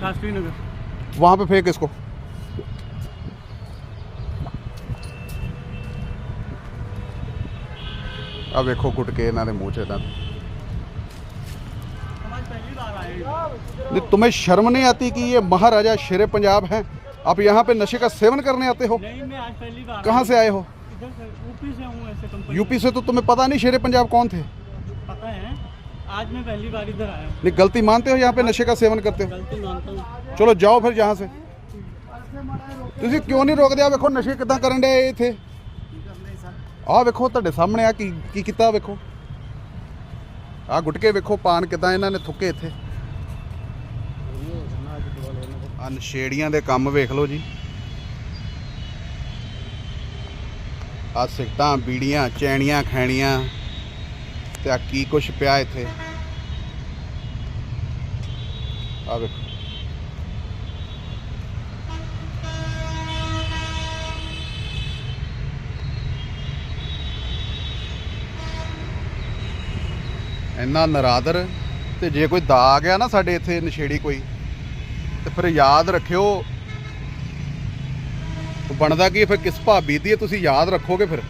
शास्त्री नगर वहाँ पे फेंक इसको। अब देखो कुट के इन्होंने मुँह चेता। नहीं तुम्हें शर्म नहीं आती कि ये महाराजा शेर पंजाब हैं? आप यहाँ पे नशे का सेवन करने आते हो? नहीं मैं आज पहली बार कहाँ से आए हो? यूपी से तो तुम्हें पता नहीं शेर पंजाब कौन थे। आज मैं पहली बार इधर आया हूँ नहीं गलती मानते हो यहाँ पे नशे का सेवन करते हो गलती मानता हूँ ਚਲੋ ਜਾਓ ਫਿਰ ਜਹਾਂ ਸੇ ਤੁਸੀਂ ਕਿਉਂ ਨਹੀਂ ਰੋਕਦੇ ਆ ਵੇਖੋ ਨਸ਼ੇ ਕਿਦਾਂ ਕਰਨ ਦੇ ਇੱਥੇ ਆਹ ਵੇਖੋ ਤੁਹਾਡੇ ਸਾਹਮਣੇ ਆ ਕੀ ਕੀ ਕੀਤਾ ਵੇਖੋ ਆਹ ਗੁਟਕੇ ਵੇਖੋ ਪਾਨ ਕਿਦਾਂ ਇਹਨਾਂ ਨੇ ਥੁੱਕੇ ਇੱਥੇ ਆ ਨਸ਼ੇੜੀਆਂ ਦੇ ਕੰਮ ਵੇਖ ਲਓ ਜੀ ਆ ਸਿਗਟਾਂ ਬੀੜੀਆਂ ਚੈਣੀਆਂ ਖੈਣੀਆਂ ਤੇ ਆ ਕੀ ਕੁਛ ਪਿਆ ਇੱਥੇ? ਆ ਵੇਖੋ। ਇੰਨਾ ਨਰਾਦਰ ਤੇ ਜੇ ਕੋਈ ਦਾਗ ਆ ਗਿਆ ਨਾ ਸਾਡੇ ਇੱਥੇ ਨਸ਼ੇੜੀ ਕੋਈ ਤੇ ਫਿਰ ਯਾਦ ਰੱਖਿਓ। ਬਣਦਾ ਕੀ ਫਿਰ ਕਿਸ ਭਾਬੀ ਦੀ ਹੈ, ਤੁਸੀਂ ਯਾਦ ਰੱਖੋਗੇ ਫਿਰ?